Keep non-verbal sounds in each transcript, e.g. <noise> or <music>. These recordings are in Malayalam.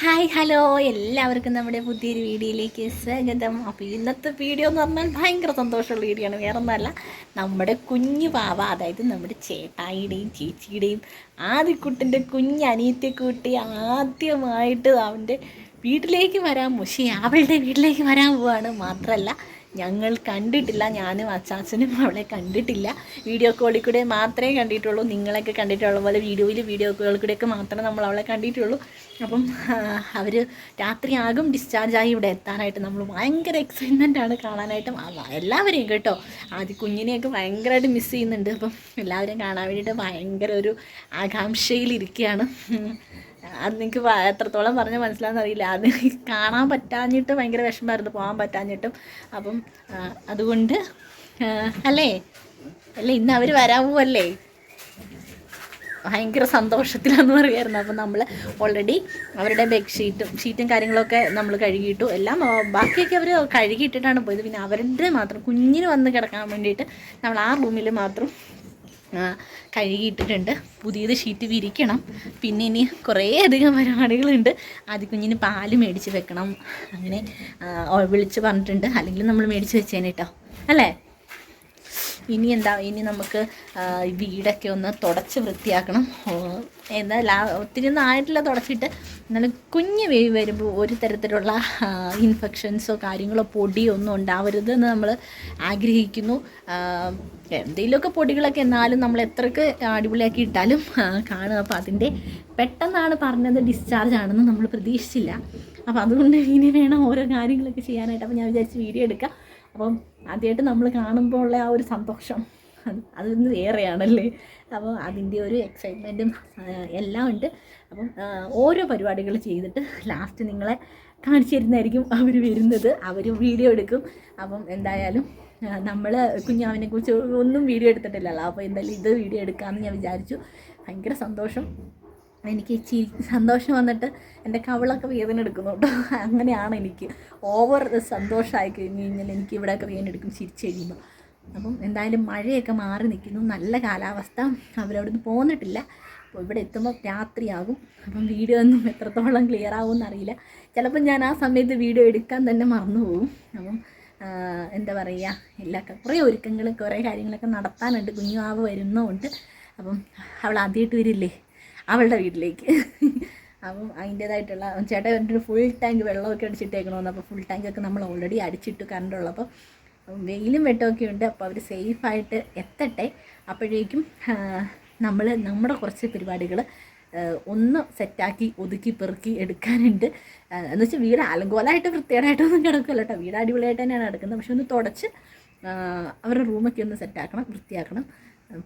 Hi hello. എല്ലാവർക്കും നമ്മുടെ പുതിയൊരു വീഡിയോയിലേക്ക് സ്വാഗതം. അപ്പോൾ ഇന്നത്തെ വീഡിയോ എന്ന് പറഞ്ഞാൽ ഭയങ്കര സന്തോഷമുള്ള വീഡിയോ ആണ്. വേറെ ഒന്നല്ല നമ്മുടെ കുഞ്ഞു പാവ അതായത് നമ്മുടെ ചേട്ടായിയുടെയും ചേച്ചിയുടെയും ആദ്യക്കുട്ടിന്റെ കുഞ്ഞ് അനിയത്തെ കൂട്ടി ആദ്യമായിട്ട് അവന്റെ വീട്ടിലേക്ക് വരാൻ മുഷി അവളുടെ വീട്ടിലേക്ക് വരാൻ പോവാണ്. മാത്രമല്ല ഞങ്ങൾ കണ്ടിട്ടില്ല ഞാനും അച്ചാച്ചനും അവളെ കണ്ടിട്ടില്ല. വീഡിയോ കോളിൽ കൂടെ മാത്രമേ കണ്ടിട്ടുള്ളൂ. നിങ്ങളൊക്കെ കണ്ടിട്ടുള്ള പോലെ വീഡിയോയിൽ വീഡിയോ കോളിൽ കൂടെയൊക്കെ മാത്രമേ നമ്മൾ അവളെ കണ്ടിട്ടുള്ളൂ. അപ്പം അവർ രാത്രിയാകും ഡിസ്ചാർജായി ഇവിടെ എത്താനായിട്ട്. നമ്മൾ ഭയങ്കര എക്സൈറ്റ്മെന്റ് ആണ് കാണാനായിട്ടും. എല്ലാവരെയും കേട്ടോ. ആദ്യ കുഞ്ഞിനെയൊക്കെ ഭയങ്കരമായിട്ട് മിസ് ചെയ്യുന്നുണ്ട്. അപ്പം എല്ലാവരെയും കാണാൻ വേണ്ടിയിട്ട് ഭയങ്കര ഒരു ആകാംക്ഷയിലിരിക്കുകയാണ്. അത് നിങ്ങൾക്ക് എത്രത്തോളം പറഞ്ഞാൽ മനസ്സിലാവുന്ന അറിയില്ല. അത് കാണാൻ പറ്റാഞ്ഞിട്ട് ഭയങ്കര വിഷമമായിരുന്നു പോകാൻ പറ്റാഞ്ഞിട്ടും. അപ്പം അതുകൊണ്ട് അല്ലേ? അല്ലേ ഇന്ന് അവർ വരാൻ പോവല്ലേ? ഭയങ്കര സന്തോഷത്തിലാന്ന് പറയുമായിരുന്നു അപ്പം നമ്മൾ ഓൾറെഡി അവരുടെ ബെഡ്ഷീറ്റും ഷീറ്റും കാര്യങ്ങളൊക്കെ നമ്മൾ കഴുകിയിട്ടു. എല്ലാം ബാക്കിയൊക്കെ അവർ കഴുകിയിട്ടിട്ടാണ് പോയത്. പിന്നെ അവരുടെ മാത്രം കുഞ്ഞിന് വന്ന് കിടക്കാൻ വേണ്ടിയിട്ട് നമ്മൾ ആ റൂമിൽ മാത്രം കഴുകിയിട്ടിട്ടുണ്ട്. പുതിയത് ഷീറ്റ് വിരിക്കണം. പിന്നെ ഇനി കുറേ അധികം പരിപാടികളുണ്ട്. ആദ്യ കുഞ്ഞിന് പാൽ മേടിച്ച് വെക്കണം. അങ്ങനെ വിളിച്ച് പറഞ്ഞിട്ടുണ്ട്. അല്ലെങ്കിൽ നമ്മൾ മേടിച്ച് വെച്ചേനെ കേട്ടോ അല്ലേ? ഇനി എന്താ ഇനി നമുക്ക് വീടൊക്കെ ഒന്ന് തുടച്ച് വൃത്തിയാക്കണം. എന്നാൽ ഒത്തിരി ഒന്നും ആയിട്ടില്ല തുടച്ചിട്ട്. എന്നാലും കുഞ്ഞ് വേവി വരുമ്പോൾ ഒരു തരത്തിലുള്ള ഇൻഫെക്ഷൻസോ കാര്യങ്ങളോ പൊടിയോ ഒന്നും ഉണ്ടാവരുതെന്ന് നമ്മൾ ആഗ്രഹിക്കുന്നു. എന്തെങ്കിലുമൊക്കെ പൊടികളൊക്കെ എന്നാലും നമ്മൾ എത്രക്ക് അടിപൊളിയാക്കി ഇട്ടാലും കാണും. അപ്പോൾ അതിന്റെ പെട്ടെന്നാണ് പറഞ്ഞത് ഡിസ്ചാർജ് ആണെന്ന് നമ്മൾ പ്രതീക്ഷിച്ചില്ല. അപ്പോൾ അതുകൊണ്ട് ഇനി വേണം ഓരോ കാര്യങ്ങളൊക്കെ ചെയ്യാനായിട്ട്. അപ്പോൾ ഞാൻ വിചാരിച്ച് വീഡിയോ എടുക്കാം. അപ്പം ആദ്യമായിട്ട് നമ്മൾ കാണുമ്പോൾ ഉള്ള ആ ഒരു സന്തോഷം. അത് അതൊന്ന് വേറെയാണല്ലേ അപ്പോൾ അതിന്റെ ഒരു എക്സൈറ്റ്മെന്റും എല്ലാം ഉണ്ട്. അപ്പം ഓരോ പരിപാടികൾ ചെയ്തിട്ട് ലാസ്റ്റ് നിങ്ങളെ കാണിച്ചു തരുന്നതായിരിക്കും അവർ വരുന്നത്. അവർ വീഡിയോ എടുക്കും. അപ്പം എന്തായാലും നമ്മൾ കുഞ്ഞാവിനെ കുറിച്ച് ഒന്നും വീഡിയോ എടുത്തിട്ടില്ലല്ലോ. അപ്പോൾ എന്തായാലും ഇത് വീഡിയോ എടുക്കാമെന്ന് ഞാൻ വിചാരിച്ചു. ഭയങ്കര സന്തോഷം. എനിക്ക് ചിരി സന്തോഷം വന്നിട്ട് എന്റെ കവിളൊക്കെ വേദന എടുക്കുന്നു കേട്ടോ. അങ്ങനെയാണ് എനിക്ക്. ഓവർ സന്തോഷമായി കഴിഞ്ഞ് കഴിഞ്ഞാൽ എനിക്ക് ഇവിടെയൊക്കെ വേദന എടുക്കും ചിരിച്ചു കഴിയുമ്പോൾ അപ്പം എന്തായാലും മഴയൊക്കെ മാറി നിൽക്കുന്നു. നല്ല കാലാവസ്ഥ. അവരവിടുന്ന് പോന്നിട്ടില്ല. അപ്പോൾ ഇവിടെ എത്തുമ്പോൾ രാത്രിയാകും. അപ്പം വീഡിയോ ഒന്നും എത്രത്തോളം ക്ലിയർ ആകുമെന്ന് അറിയില്ല. ചിലപ്പോൾ ഞാൻ ആ സമയത്ത് വീഡിയോ എടുക്കാൻ തന്നെ മറന്നു പോകും അപ്പം എന്താ പറയുക എല്ലാ കുറേ ഒരുക്കങ്ങൾ കുറേ കാര്യങ്ങളൊക്കെ നടത്താനുണ്ട്. കുഞ്ഞു ആവ് വരുന്നതുകൊണ്ട്. അപ്പം അവൾ ആദ്യമായിട്ട് വരില്ലേ? അവളുടെ വീട്ടിലേക്ക്. അപ്പം അതിന്റേതായിട്ടുള്ള ചേട്ടൻ ഒരു ഫുൾ ടാങ്ക് വെള്ളമൊക്കെ അടിച്ചിട്ടേക്കണമെന്ന് അപ്പോൾ ഫുൾ ടാങ്കൊക്കെ നമ്മൾ ഓൾറെഡി അടിച്ചിട്ട് കറണ്ട് ഉള്ളപ്പോൾ വെയിലും വെട്ടമൊക്കെ ഉണ്ട്. അപ്പോൾ അവർ സേഫായിട്ട് എത്തട്ടെ. അപ്പോഴേക്കും നമ്മൾ നമ്മുടെ കുറച്ച് പരിപാടികൾ ഒന്ന് സെറ്റാക്കി ഒതുക്കി പെറുക്കി എടുക്കാനുണ്ട്. എന്ന് വെച്ചാൽ വീട് അലങ്കോലമായിട്ട് വൃത്തികേടായിട്ടൊന്നും കിടക്കില്ല കേട്ടോ. വീട് അടിപൊളിയായിട്ട് തന്നെയാണ് കിടക്കുന്നത് പക്ഷെ ഒന്ന് തുടച്ച് അവരുടെ റൂമൊക്കെ ഒന്ന് സെറ്റാക്കണം വൃത്തിയാക്കണം.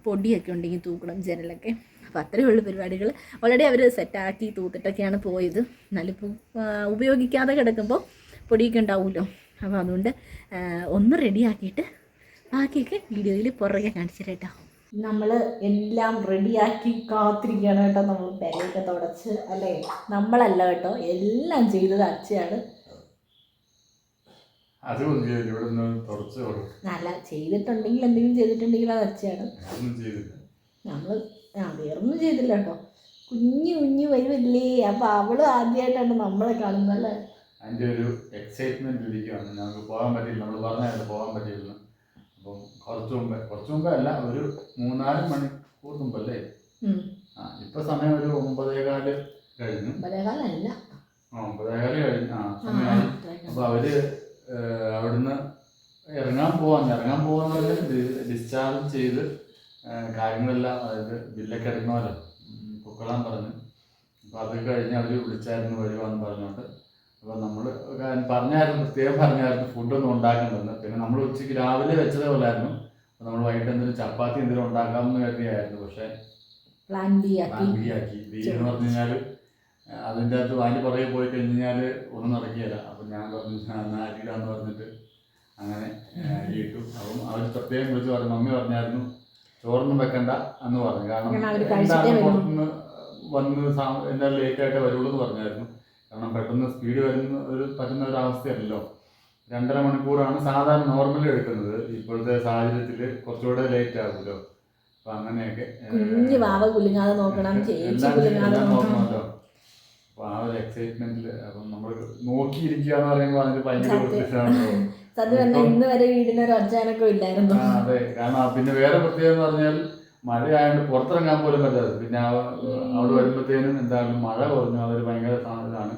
പൊടിയൊക്കെ ഉണ്ടെങ്കിൽ തൂക്കണം ജനലൊക്കെ. അപ്പോൾ അത്രയേ ഉള്ളൂ പരിപാടികൾ. ഓൾറെഡി അവർ സെറ്റാക്കി തൂത്തിട്ടൊക്കെയാണ് പോയത്. എന്നാലും ഇപ്പോൾ ഉപയോഗിക്കാതെ കിടക്കുമ്പോൾ പൊടിയൊക്കെ ഉണ്ടാവുമല്ലോ അപ്പോൾ അതുകൊണ്ട് ഒന്ന് റെഡിയാക്കിയിട്ട് ബാക്കിയൊക്കെ വീഡിയോയിൽ പുറകെ കാണിച്ചു കേട്ടോ. നമ്മൾ എല്ലാം റെഡിയാക്കി കാത്തിരിക്കുകയാണ് കേട്ടോ നമ്മൾ പേരൊക്കെ തുടച്ച് അല്ലേ? നമ്മളല്ല കേട്ടോ എല്ലാം ചെയ്തത് അച്ഛയാണ്. നല്ല ചെയ്തിട്ടുണ്ടെങ്കിൽ എന്തെങ്കിലും ചെയ്തിട്ടുണ്ടെങ്കിൽ അത് അച്ഛയാണ്. നമ്മൾ ആ വേറൊന്നും ചെയ്തില്ല കേട്ടോ കുഞ്ഞു കുഞ്ഞു വരുമല്ലേ അപ്പൊ അവൾ ആദ്യമായിട്ടാണ് നമ്മളെ കാണുന്നത് അല്ലേ? അതിന്റെ ഒരു എക്സൈറ്റ്മെന്റ് ഇരിക്കുകയാണ് ഞങ്ങൾക്ക് പോകാൻ പറ്റില്ല. നമ്മൾ പറഞ്ഞായിരുന്നു പോകാൻ പറ്റില്ല. അപ്പം കുറച്ച് മുമ്പേ കുറച്ച് മുമ്പേ അല്ല ഒരു മൂന്നാൽ മണിക്കൂർ മുമ്പല്ലേ. ആ ഇപ്പൊ സമയം ഒരു ഒമ്പതേകാൽ കഴിഞ്ഞു. ഒമ്പതേകാലല്ല. ആ ഒമ്പതേകാൽ കഴിഞ്ഞു. ആ സമയമായി അപ്പൊ അവർ അവിടുന്ന് ഇറങ്ങാൻ പോവാൻ ഇറങ്ങാൻ പോവാന്ന് പറഞ്ഞാൽ ഡിസ്ചാർജ് ചെയ്ത് കാര്യങ്ങളെല്ലാം അതായത് ബില്ലൊക്കെ എടുക്കണമല്ലോ പൊക്കോളാൻ പറഞ്ഞു. അപ്പൊ അത് കഴിഞ്ഞ് അവർ വിളിച്ചായിരുന്നു വരുവാന്ന് പറഞ്ഞോണ്ട്. അപ്പൊ നമ്മൾ പറഞ്ഞായിരുന്നു പ്രത്യേകം പറഞ്ഞായിരുന്നു ഫുഡൊന്നും ഉണ്ടാക്കണ്ടെന്ന്. പിന്നെ നമ്മൾ ഉച്ചയ്ക്ക് രാവിലെ വെച്ചതേ പോലായിരുന്നു അപ്പൊ നമ്മൾ വൈകിട്ട് എന്തെങ്കിലും ചപ്പാത്തി എന്തെങ്കിലും ഉണ്ടാക്കാമെന്ന് കരുതിയായിരുന്നു. പക്ഷെ പ്ലാൻ ബി ആക്കി. ബി എന്ന് പറഞ്ഞു കഴിഞ്ഞാൽ അതിന്റെ അകത്ത് വാങ്ങി പുറകെ പോയി കഴിഞ്ഞ് കഴിഞ്ഞാൽ ഒന്നും നടക്കുകയില്ല. അപ്പം ഞാൻ പറഞ്ഞു നാട്ടിലാന്ന് പറഞ്ഞിട്ട് അങ്ങനെ ഇട്ടു. അപ്പം അവർ പ്രത്യേകം വിളിച്ച് പറഞ്ഞു. മമ്മി പറഞ്ഞായിരുന്നു ചോറൊന്നും വെക്കണ്ട എന്ന് പറഞ്ഞു. കാരണം എന്താണ് പുറത്തുനിന്ന് വന്ന് എല്ലാം എന്തായാലും ലേറ്റ് ആയിട്ട് വരുള്ളൂ എന്ന് പറഞ്ഞായിരുന്നു. കാരണം പെട്ടെന്ന് സ്പീഡ് വരുന്ന ഒരു പറ്റുന്ന ഒരു അവസ്ഥയല്ലല്ലോ. രണ്ടര മണിക്കൂറാണ് സാധാരണ നോർമലി എടുക്കുന്നത്. ഇപ്പോഴത്തെ സാഹചര്യത്തിൽ കുറച്ചുകൂടെ ലേറ്റ് ആകുമല്ലോ. അപ്പൊ അങ്ങനെയൊക്കെ കുഞ്ഞു വാവ കുലുങ്ങാതെ നോക്കണം ചേച്ചി കുലുങ്ങാതെ നോക്കണം. നോക്കണമല്ലോ. അപ്പൊ ആ ഒരു എക്സൈറ്റ്മെന്റിൽ അപ്പം നമ്മൾ നോക്കിയിരിക്കുക എന്ന് പറയുമ്പോൾ അതിന് ഭയങ്കര സത്യം. പ്രത്യക്ഷമാണല്ലോ സത്യം പറഞ്ഞാൽ ഇന്ന് വരെ വീടിന് ഒരു ഒച്ചാനൊക്കെ ഇല്ലായിരുന്നു. ആ, അതെ. കാരണം പിന്നെ വേറെ പ്രത്യേകത എന്ന് പറഞ്ഞാൽ മഴയായതുകൊണ്ട് പുറത്തിറങ്ങാൻ പോലും പറ്റാതെ. പിന്നെ അവിടെ വരുമ്പോഴത്തേനും എന്താണ് മഴ കുറഞ്ഞു. അതൊരു ഭയങ്കര സാധനമാണ്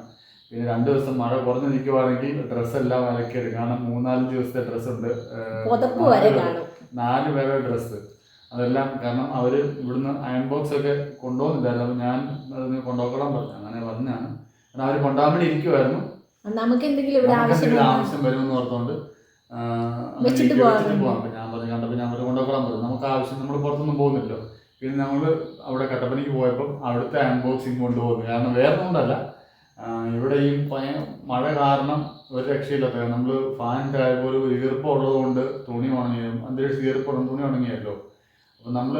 പിന്നെ രണ്ട് ദിവസം മഴ കുറഞ്ഞു നിൽക്കുവാണെങ്കിൽ ഡ്രസ്സെല്ലാം അലക്കിയത് കാരണം മൂന്നാലഞ്ച് ദിവസത്തെ ഡ്രസ് ഉണ്ട് നാല് പേരുടെ ഡ്രസ്സ്. അതെല്ലാം കാരണം അവർ ഇവിടുന്ന് അയൺ ബോക്സ് ഒക്കെ കൊണ്ടുപോകുന്നില്ലായിരുന്നു. അപ്പൊ ഞാൻ അതിന് കൊണ്ടുപോക്കണം പറഞ്ഞു. അങ്ങനെ പറഞ്ഞാണ് കാരണം അവർ കൊണ്ടുപോകാൻ വേണ്ടി ഇരിക്കുമായിരുന്നു നമുക്ക് എന്തെങ്കിലും ഇവിടെ ആവശ്യം ആവശ്യം വരുമെന്ന് ഓർത്തോണ്ട് വെച്ചിട്ട്. പോകാം ഞാൻ പറഞ്ഞു കണ്ടപ്പോൾ ഞാൻ പറഞ്ഞു കൊണ്ടുപോകാൻ പറഞ്ഞു നമുക്ക് ആവശ്യം നമ്മൾ പുറത്തൊന്നും പോകുന്നില്ലല്ലോ. പിന്നെ നമ്മൾ അവിടെ കട്ടപ്പനയ്ക്ക് പോയപ്പോൾ അവിടുത്തെ അൺബോക്സിങ് കൊണ്ടുപോകുന്നു. കാരണം വേറെ കൊണ്ടല്ല. ഇവിടെ ഈ മഴ കാരണം ഒരു രക്ഷയില്ലാത്ത നമ്മൾ ഫാനിന്റെ ഒരു ഈർപ്പം ഉള്ളത് കൊണ്ട് തുണി ഉണങ്ങിയും അന്തരീക്ഷ ഈർപ്പം തുണി ഉണങ്ങിയല്ലോ അപ്പോൾ നമ്മൾ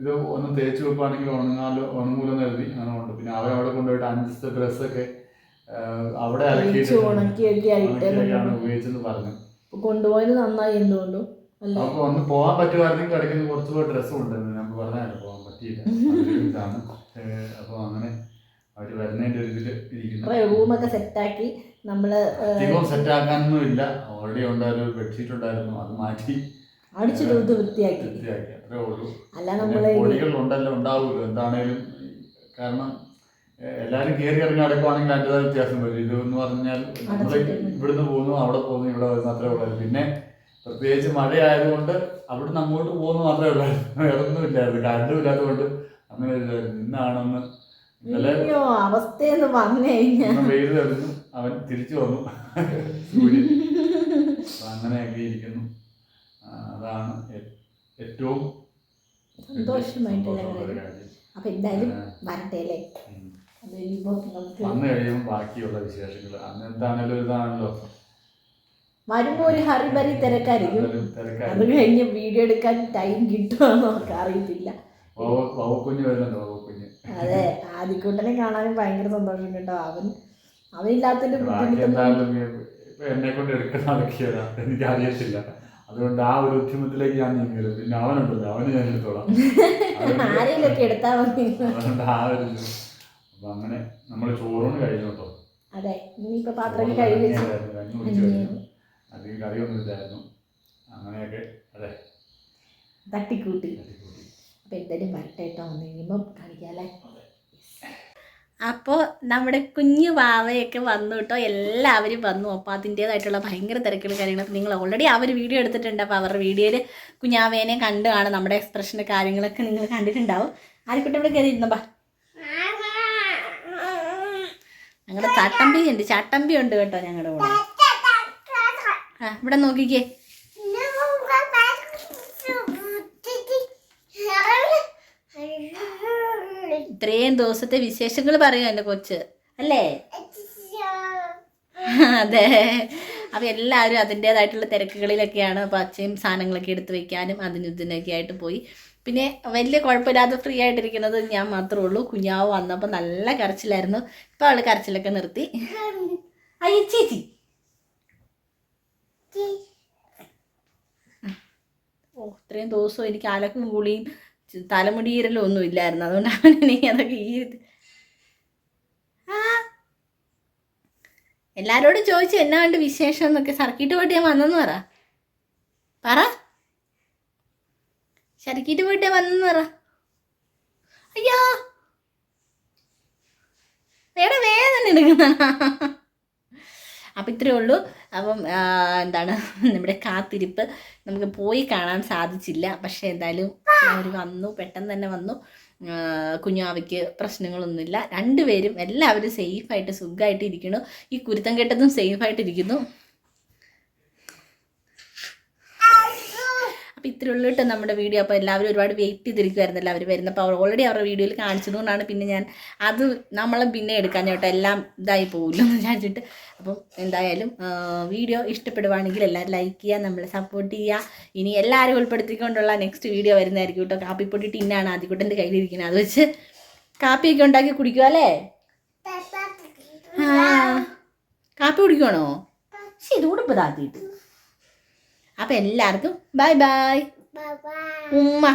ഇത് ഒന്ന് തേച്ച് വെക്കുകയാണെങ്കിൽ ഉണങ്ങാലോ ഉണങ്ങൂലെന്ന് കരുതി അങ്ങനെ ഉണ്ട് പിന്നെ അവരവിടെ കൊണ്ടുപോയിട്ട് അഞ്ച് ഡ്രസ്സൊക്കെ അവിടെ ഉണക്കിയൊക്കെയാണ് ഉപയോഗിച്ചെന്ന് പറഞ്ഞു കൊണ്ടുപോയത് നന്നായി എന്തുകൊണ്ടും അപ്പൊ ഒന്ന് പോകാൻ പറ്റുമായിരുന്നെങ്കിൽ കിടക്കുന്ന കുറച്ച് ഡ്രസ്സും ഉണ്ടെന്ന് നമ്മൾ പറഞ്ഞാൽ പോകാൻ പറ്റിയില്ല. ഇതാണ്. അപ്പൊ അങ്ങനെ അവർ വരുന്നതിന്റെ ഒരു ഇതിൽ ഇരിക്കുന്നു. റൂമൊക്കെ സെറ്റാക്കി നമ്മൾ അധികം സെറ്റ് ആക്കാനൊന്നും ഇല്ല ഓൾറെഡി ഉണ്ടായിരുന്നു ഒരു ബെഡ്ഷീറ്റ് ഉണ്ടായിരുന്നു. അത് മാറ്റി അടിച്ചിട്ട് വൃത്തിയാക്കി. വൃത്തിയാക്കി. അത്രേ ഉള്ളൂ. അല്ല നമ്മൾ പൊടികൾ ഉണ്ടല്ലോ ഉണ്ടാവുമല്ലോ. എന്താണേലും. കാരണം എല്ലാരും കയറി ഇറങ്ങി അടക്കുവാണെങ്കിൽ അതിന്റെതായ വ്യത്യാസം വരും. ഇത് എന്ന് പറഞ്ഞാൽ നമ്മൾ അടച്ചിട്ടിരുന്നു. ഇവിടുന്ന് പോകുന്നു അവിടെ പോകുന്നു ഇവിടെ വരുന്നു അത്രേ ഉള്ളൂ പിന്നെ പ്രത്യേകിച്ച് മഴയായതുകൊണ്ട് അവിടുന്ന് അങ്ങോട്ട് പോകുന്നു മാത്രമേ ഉള്ളായിരുന്നു. വേറെ ഒന്നും ഇല്ലായിരുന്നു. കറണ്ടും ഇല്ലാത്തതുകൊണ്ട് അങ്ങനെ ഒരു ഇതായിരുന്നു. ഇന്നാണെന്ന് ഇന്നലെ അവസ്ഥയെന്ന് പറഞ്ഞു കഴിഞ്ഞാൽ ഒന്ന് വെയിൽ തെളിഞ്ഞു. അവൻ തിരിച്ചു വന്നു. സൂര്യൻ അങ്ങനെയൊക്കെ ഇരിക്കുന്നു. അതാണ് ഏറ്റവും സന്തോഷമായിട്ടുള്ള. കാര്യം. അപ്പൊ എന്തായാലും വരട്ടെ അല്ലേ? വന്നു കഴിയുമ്പോൾ ബാക്കിയുള്ള വിശേഷങ്ങൾ അന്ന് ഇതാണല്ലോ. വരുമ്പോ ഒരു ഹറിബറി തിരക്കായിരിക്കും. അത് കഴിഞ്ഞ് വീഡിയോ എടുക്കാൻ ടൈം കിട്ടുമോ നമുക്ക് അറിയത്തില്ല. അതെ ആദ്യക്കൂട്ടനെ കാണാനും ഭയങ്കര സന്തോഷം കേട്ടോ. അവൻ അവനില്ലാത്തതിന്റെ എനിക്ക് അറിയത്തില്ല. അതുകൊണ്ട് ആ ഒരു ഉദ്യമത്തിലേക്ക് ഞാൻ പിന്നെ അവനുണ്ടല്ലോ. അവന് ഞാൻ എടുത്തോളാം. <laughs> എടുത്താൽ മതി. അതുകൊണ്ട് ആ ഒരു. അപ്പൊ അങ്ങനെ നമ്മൾ ചോറൂണ് കഴിഞ്ഞു കേട്ടോ അതെ ഇനിയിപ്പോ പാത്രമൊക്കെ കഴുകി വെച്ച് കഞ്ഞിയായിരുന്നു, കഞ്ഞി കുടിച്ചു കഴിഞ്ഞു അധികം കറിയൊന്നും ഇല്ലായിരുന്നു. അങ്ങനെയൊക്കെ അതെ. തട്ടിക്കൂട്ടി. അപ്പൊ എന്തായാലും വരട്ടെ കേട്ടോ വന്നു അപ്പോൾ നമ്മുടെ കുഞ്ഞു വാവയൊക്കെ വന്നു കേട്ടോ എല്ലാവരും വന്നു. അപ്പോൾ അതിന്റേതായിട്ടുള്ള ഭയങ്കര തിരക്കുകൾ കാര്യങ്ങളൊക്കെ നിങ്ങൾ ഓൾറെഡി അവർ വീഡിയോ എടുത്തിട്ടുണ്ട്. അപ്പോൾ അവരുടെ വീഡിയോയിൽ കുഞ്ഞാവേനെ കണ്ടു കാണും നമ്മുടെ എക്സ്പ്രഷന്റെ കാര്യങ്ങളൊക്കെ നിങ്ങൾ കണ്ടിട്ടുണ്ടാവും. ആരെക്കുട്ടി ഇവിടെ കയറി ഇരുന്നപ്പാ ഞങ്ങളുടെ ചട്ടമ്പി ഉണ്ട് ചട്ടമ്പി ഉണ്ട് കേട്ടോ ഞങ്ങളുടെ കൂടെ. ആ ഇവിടെ നോക്കിക്കേ. ഇത്രയും ദിവസത്തെ വിശേഷങ്ങൾ പറയാം എന്റെ കൊച്ച്. അല്ലേ? അതെ. അപ്പം എല്ലാവരും അതിന്റേതായിട്ടുള്ള തിരക്കുകളിലൊക്കെയാണ് അപ്പോൾ അച്ഛയും സാധനങ്ങളൊക്കെ എടുത്ത് വെക്കാനും അതിനും ഇതിനൊക്കെ ആയിട്ട് പോയി. പിന്നെ വലിയ കുഴപ്പമില്ലാതെ ഫ്രീ ആയിട്ടിരിക്കുന്നത് ഞാൻ മാത്രമേ ഉള്ളൂ. കുഞ്ഞാവ് വന്നപ്പോൾ നല്ല കരച്ചിലായിരുന്നു. ഇപ്പം അവൾ കരച്ചിലൊക്കെ നിർത്തി. അയ്യ ചേച്ചി. ഓ ഇത്രയും ദിവസവും എനിക്ക് അലക്കും കുളിയും തലമുടിയിരലും ഒന്നും ഇല്ലായിരുന്നു. അതുകൊണ്ട് അവൻ എനിക്ക് അതൊക്കെ ഈ ആ. എല്ലാരോടും ചോദിച്ചു എന്നാ ഉണ്ട് വിശേഷം എന്നൊക്കെ. സർക്കിട്ട് പോയിട്ട് ഞാൻ വന്നെന്ന് പറ. പറ. സർക്കിട്ട് പോയിട്ട് വന്നു നിറ. അയ്യോ. വേറെ വേദന എടുക്കുന്ന? അപ്പം ഇത്രയേ ഉള്ളൂ. അപ്പം എന്താണ് നമ്മുടെ കാത്തിരിപ്പ് നമുക്ക് പോയി കാണാൻ സാധിച്ചില്ല. പക്ഷേ എന്തായാലും അവർ വന്നു പെട്ടെന്ന് തന്നെ വന്നു. കുഞ്ഞാവയ്ക്ക് പ്രശ്നങ്ങളൊന്നുമില്ല. രണ്ടുപേരും എല്ലാവരും സേഫായിട്ട് സുഖമായിട്ട് ഇരിക്കുന്നു ഈ കുരുത്തം കെട്ടതും സേഫായിട്ട് ഇരിക്കുന്നു അപ്പോൾ ഇത്രയേ ഉള്ളൂ കേട്ടോ നമ്മുടെ വീഡിയോ അപ്പോൾ എല്ലാവരും ഒരുപാട് വെയിറ്റ് ചെയ്തിരിക്കുമായിരുന്നല്ലോ അവർ വരുന്നപ്പോൾ അവർ ഓൾറെഡി അവരുടെ വീഡിയോയിൽ കാണിച്ചതുകൊണ്ടാണ് പിന്നെ ഞാൻ അത് നമ്മളെ പിന്നെ എടുക്കാൻ കേട്ടോ എല്ലാം ഇതായി പോകില്ല എന്ന് വിചാരിച്ചിട്ട്. അപ്പം എന്തായാലും വീഡിയോ ഇഷ്ടപ്പെടുവാണെങ്കിൽ എല്ലാവരും ലൈക്ക് ചെയ്യുക നമ്മളെ സപ്പോർട്ട് ചെയ്യുക. ഇനി എല്ലാവരും ഉൾപ്പെടുത്തിക്കൊണ്ടുള്ള നെക്സ്റ്റ് വീഡിയോ വരുന്നതായിരിക്കും കേട്ടോ. കാപ്പിപ്പൊടി ടിന്നാണ് ആദ്യക്കുട്ടന്റെ കയ്യിലിരിക്കുന്നത്. അത് വെച്ച് കാപ്പിയൊക്കെ ഉണ്ടാക്കി കുടിക്കുക അല്ലേ? കാപ്പി കുടിക്കുവാണോ? ഇതുകൂടെ ഇപ്പോൾ ഇതാക്കിയിട്ട്. അപ്പം എല്ലാവർക്കും ബൈ ബൈ. ഉമ്മ.